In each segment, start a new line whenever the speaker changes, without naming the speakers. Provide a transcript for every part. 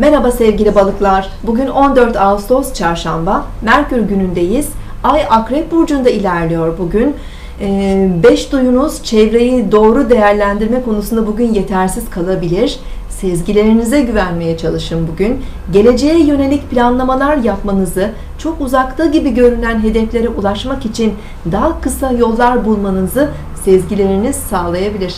Merhaba sevgili balıklar. Bugün 14 Ağustos Çarşamba. Merkür günündeyiz. Ay Akrep Burcu'nda ilerliyor bugün. 5 duyunuz çevreyi doğru değerlendirme konusunda bugün yetersiz kalabilir. Sezgilerinize güvenmeye çalışın bugün. Geleceğe yönelik planlamalar yapmanızı, çok uzakta gibi görünen hedeflere ulaşmak için daha kısa yollar bulmanızı sezgileriniz sağlayabilir.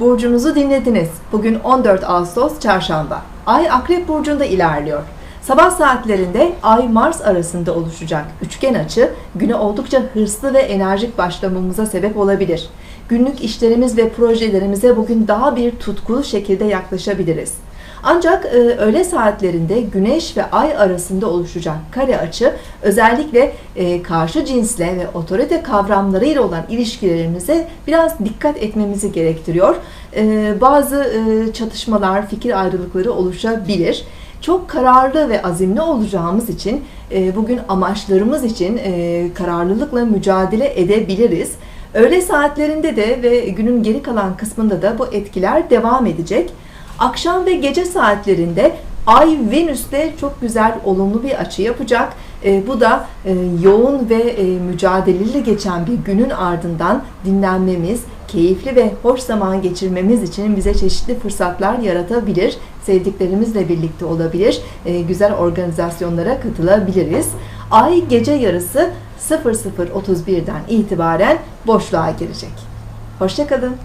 Burcunuzu dinlediniz. Bugün 14 Ağustos Çarşamba. Ay Akrep Burcu'nda ilerliyor. Sabah saatlerinde Ay Mars arasında oluşacak üçgen açı güne oldukça hırslı ve enerjik başlamamıza sebep olabilir. Günlük işlerimiz ve projelerimize bugün daha bir tutkulu şekilde yaklaşabiliriz. Ancak e, öğle saatlerinde Güneş ve Ay arasında oluşacak kare açı özellikle e, karşı cinsle ve otorite kavramlarıyla olan ilişkilerimize biraz dikkat etmemizi gerektiriyor. E, bazı e, çatışmalar, fikir ayrılıkları oluşabilir. Çok kararlı ve azimli olacağımız için e, bugün amaçlarımız için e, kararlılıkla mücadele edebiliriz. Öğle saatlerinde de ve günün geri kalan kısmında da bu etkiler devam edecek. Akşam ve gece saatlerinde Ay Venüs'te çok güzel olumlu bir açı yapacak. E, bu da e, yoğun ve e, mücadeleli geçen bir günün ardından dinlenmemiz, keyifli ve hoş zaman geçirmemiz için bize çeşitli fırsatlar yaratabilir. Sevdiklerimizle birlikte olabilir. E, güzel organizasyonlara katılabiliriz. Ay gece yarısı 00.31'den itibaren boşluğa girecek. Hoşçakalın.